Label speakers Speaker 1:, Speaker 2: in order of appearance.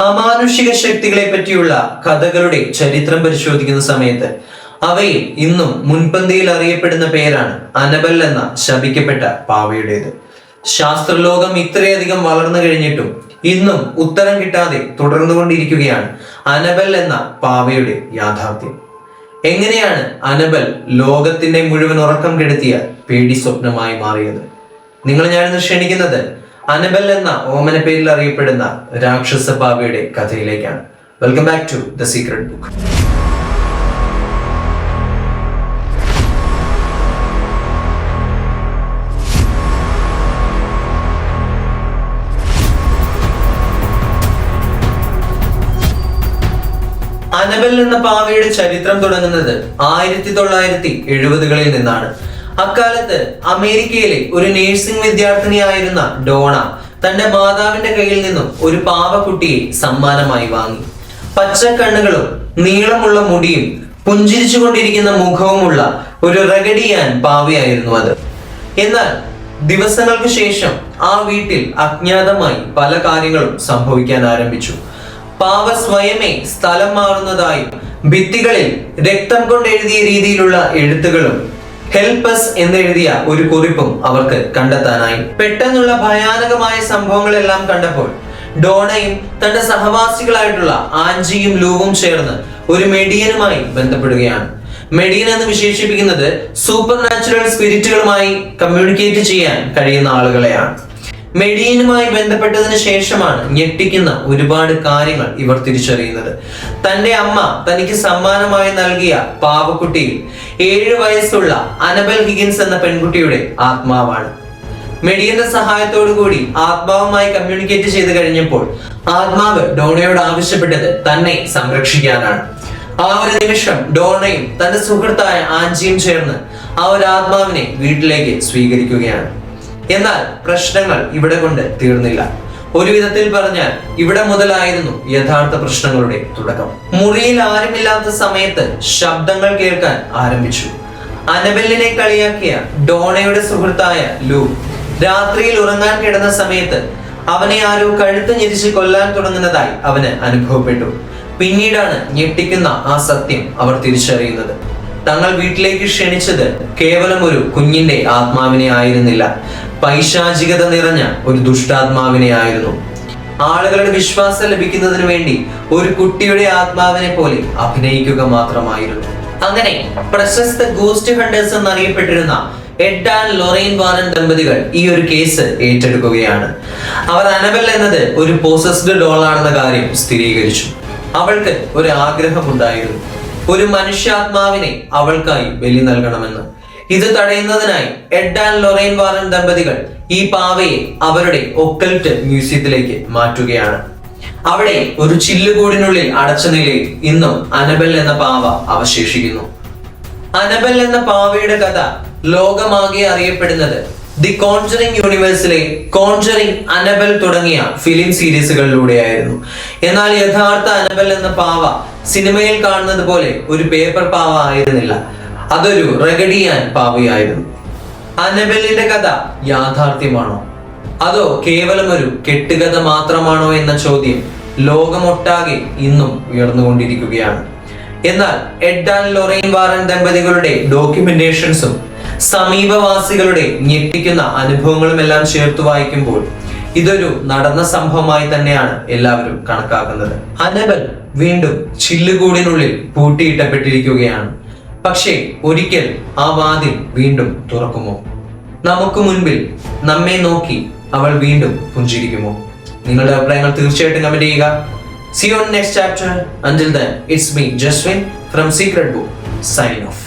Speaker 1: അമാനുഷിക ശക്തികളെ പറ്റിയുള്ള കഥകളുടെ ചരിത്രം പരിശോധിക്കുന്ന സമയത്ത് അവയിൽ ഇന്നും മുൻപന്തിയിൽ അറിയപ്പെടുന്ന പേരാണ് അനബൽ എന്ന ശപിക്കപ്പെട്ട പാവയുടേത്. ശാസ്ത്രലോകം ഇത്രയധികം വളർന്നു കഴിഞ്ഞിട്ടും ഇന്നും ഉത്തരം കിട്ടാതെ തുടർന്നുകൊണ്ടിരിക്കുകയാണ് അനബൽ എന്ന പാവയുടെ യാഥാർത്ഥ്യം. എങ്ങനെയാണ് അനബൽ ലോകത്തിന്റെ മുഴുവൻ ഉറക്കം കെടുത്തിയ പേടി സ്വപ്നമായി മാറിയത്? നിങ്ങൾ ഞാനിന്ന് ക്ഷണിക്കുന്നത് അനബൽ എന്ന ഓമന പേരിൽ അറിയപ്പെടുന്ന രാക്ഷസ ബാബയുടെ കഥയിലേക്കാണ്. Welcome back to the secret book Annabelle എന്ന പാവയുടെ ചരിത്രം തുടങ്ങുന്നത് ആയിരത്തി തൊള്ളായിരത്തി എഴുപതുകളിൽ നിന്നാണ്. അക്കാലത്ത് അമേരിക്കയിലെ ഒരു നേഴ്സിംഗ് വിദ്യാർത്ഥിനിയായിരുന്ന ഡോണ തന്റെ മാതാവിന്റെ കയ്യിൽ നിന്നും ഒരു പാവക്കുട്ടിയെ സമ്മാനമായി വാങ്ങി. പച്ചക്കണ്ണുകളും നീളമുള്ള മുടിയും പുഞ്ചിരിച്ചുകൊണ്ടിരിക്കുന്ന മുഖവുമുള്ള ഒരു റഗഡിയാൻ പാവയായിരുന്നു അത്. എന്നാൽ ദിവസങ്ങൾക്ക് ശേഷം ആ വീട്ടിൽ അജ്ഞാതമായി പല കാര്യങ്ങളും സംഭവിക്കാൻ ആരംഭിച്ചു. പാവ സ്വയമേ സ്ഥലം മാറുന്നതായും ഭിത്തികളിൽ രക്തം കൊണ്ട് എഴുതിയ രീതിയിലുള്ള എഴുത്തുകളും ഹെൽപ്പസ് എന്നെഴുതിയ ഒരു കുറിപ്പും അവർക്ക് കണ്ടെത്താനായി. പെട്ടെന്നുള്ള ഭയാനകമായ സംഭവങ്ങളെല്ലാം കണ്ടപ്പോൾ ഡോണയും തന്റെ സഹവാസികളായിട്ടുള്ള ആഞ്ചിയും ലൂവും ചേർന്ന് ഒരു മെഡിയനുമായി ബന്ധപ്പെടുകയാണ്. മെഡിയൻ എന്ന് വിശേഷിപ്പിക്കുന്നത് സൂപ്പർ നാച്ചുറൽ സ്പിരിറ്റുകളുമായി കമ്മ്യൂണിക്കേറ്റ് ചെയ്യാൻ കഴിയുന്ന ആളുകളെയാണ്. മെഡിയനുമായി ബന്ധപ്പെട്ടതിന് ശേഷമാണ് ഞെട്ടിക്കുന്ന ഒരുപാട് കാര്യങ്ങൾ ഇവർ തിരിച്ചറിയുന്നത്. തന്റെ അമ്മ തനിക്ക് സമ്മാനമായി നൽകിയ പാവക്കുട്ടിയിൽ ഏഴു വയസ്സുള്ള അനബൽ ഹിഗിൻസ് എന്ന പെൺകുട്ടിയുടെ ആത്മാവാണ്. മെഡിയന്റെ സഹായത്തോടു കൂടി ആത്മാവുമായി കമ്മ്യൂണിക്കേറ്റ് ചെയ്ത് കഴിഞ്ഞപ്പോൾ ആത്മാവ് ഡോണയോട് ആവശ്യപ്പെട്ടത് തന്നെ സംരക്ഷിക്കാനാണ്. ആ ഒരു നിമിഷം ഡോണയും തന്റെ സുഹൃത്തായ ആഞ്ചിയും ചേർന്ന് ആ ഒരു ആത്മാവിനെ വീട്ടിലേക്ക് സ്വീകരിക്കുകയാണ്. എന്നാൽ പ്രശ്നങ്ങൾ ഇവിടെ കൊണ്ട് തീർന്നില്ല. ഒരു വിധത്തിൽ പറഞ്ഞാൽ ഇവിടെ മുതലായിരുന്നു യഥാർത്ഥ പ്രശ്നങ്ങളുടെ തുടക്കം. മുറിയിൽ ആരുമില്ലാത്ത സമയത്ത് ശബ്ദങ്ങൾ കേൾക്കാൻ ആരംഭിച്ചു. അനബെല്ലിനെ കളിയാക്കിയ ഡോണയുടെ സുഹൃത്തായ ലൂ രാത്രിയിൽ ഉറങ്ങാൻ കിടന്ന സമയത്ത് അവനെ ആരോ കഴുത്ത് ഞെരിച്ച് കൊല്ലാൻ തുടങ്ങുന്നതായി അവന് അനുഭവപ്പെട്ടു. പിന്നീടാണ് ഞെട്ടിക്കുന്ന ആ സത്യം അവർ തിരിച്ചറിയുന്നത്. തങ്ങൾ വീട്ടിലേക്ക് ക്ഷണിച്ചത് കേവലം ഒരു കുഞ്ഞിന്റെ ആത്മാവിനെ ആയിരുന്നില്ല. പൈശാചികത നിറഞ്ഞ ഒരു ദുഷ്ടാത്മാവിനെ ആയിരുന്നു. ആളുകളുടെ വിശ്വാസം ലഭിക്കുന്നതിന് വേണ്ടി ഒരു കുട്ടിയുടെ ആത്മാവിനെ പോലെ അഭിനയിക്കുക മാത്രമായിരുന്നു. അങ്ങനെ പ്രശസ്ത ഗോസ്റ്റ് ഹണ്ടേഴ്സ് എന്നറിയപ്പെട്ടിരുന്ന എഡ് ആൻഡ് ലൊറൈൻ വാറൻ ദമ്പതികൾ ഈ ഒരു കേസ് ഏറ്റെടുക്കുകയാണ്. അവർ അനബൽ എന്നത് ഒരു പോസസ്ഡ് ഡോൾ ആണെന്ന കാര്യം സ്ഥിരീകരിച്ചു. അവൾക്ക് ഒരു ആഗ്രഹമുണ്ടായിരുന്നു. ഒരു മനുഷ്യാത്മാവിനെ അവൾക്കായി ബലി നൽകണമെന്ന്. ഇത് തടയുന്നതിനായി എഡ് ആൻഡ് ലൊറൈൻ വാറൻ ദമ്പതികൾ ഈ പാവയെ അവരുടെ ഒക്കൽറ്റ് മ്യൂസിയത്തിലേക്ക് മാറ്റുകയാണ്. അവിടെ ഒരു ചില്ലുകൂടിനുള്ളിൽ അടച്ച നിലയിൽ ഇന്നും അനബൽ എന്ന പാവ അവശേഷിക്കുന്നു. അനബൽ എന്ന പാവയുടെ കഥ ലോകമാകെ അറിയപ്പെടുന്നത് ദി കോൺജറിംഗ് യൂണിവേഴ്സിലെ കോൺജറിംഗ് അനബൽ തുടങ്ങിയ ഫിലിം സീരീസുകളിലൂടെയായിരുന്നു. എന്നാൽ യഥാർത്ഥ അനബൽ എന്ന പാവ സിനിമയിൽ കാണുന്നത് പോലെ ഒരു പേപ്പർ പാവ ആയിരുന്നില്ല. അതൊരു റഗഡിയാൻ പാവയായിരുന്നു. അനബലിന്റെ കഥ യാഥാർത്ഥ്യമാണോ? അതോ കേവലം ഒരു കെട്ടുകഥ മാത്രമാണോ എന്ന ചോദ്യം ലോകമൊട്ടാകെ ഇന്നും ഉയർന്നുകൊണ്ടിരിക്കുകയാണ്. എന്നാൽ എഡ് ആൻഡ് ലൊറൈൻ വാറൻ ദമ്പതികളുടെ ഡോക്യുമെന്റേഷൻസും സമീപവാസികളുടെ ഞെട്ടിക്കുന്ന അനുഭവങ്ങളും എല്ലാം ചേർത്ത് വായിക്കുമ്പോൾ ഇതൊരു നടന്ന സംഭവമായി തന്നെയാണ് എല്ലാവരും കണക്കാക്കുന്നത്. അനബൽ വീണ്ടും ചില്ലുകൂടിനുള്ളിൽ പൂട്ടിയിട്ടപ്പെട്ടിരിക്കുകയാണ്. പക്ഷേ ഒരിക്കൽ ആ വാതിൽ വീണ്ടും തുറക്കുമോ? നമുക്ക് മുൻപിൽ നമ്മെ നോക്കി അവൾ വീണ്ടും പുഞ്ചിരിക്കുമോ? നിങ്ങളുടെ അഭിപ്രായങ്ങൾ തീർച്ചയായിട്ടും കമന്റ് ചെയ്യുക. സി ഓൺ നെക്സ്റ്റ് ചാപ്റ്റർ അഞ്ചിൽ then it's me Jaswin from secret book sign off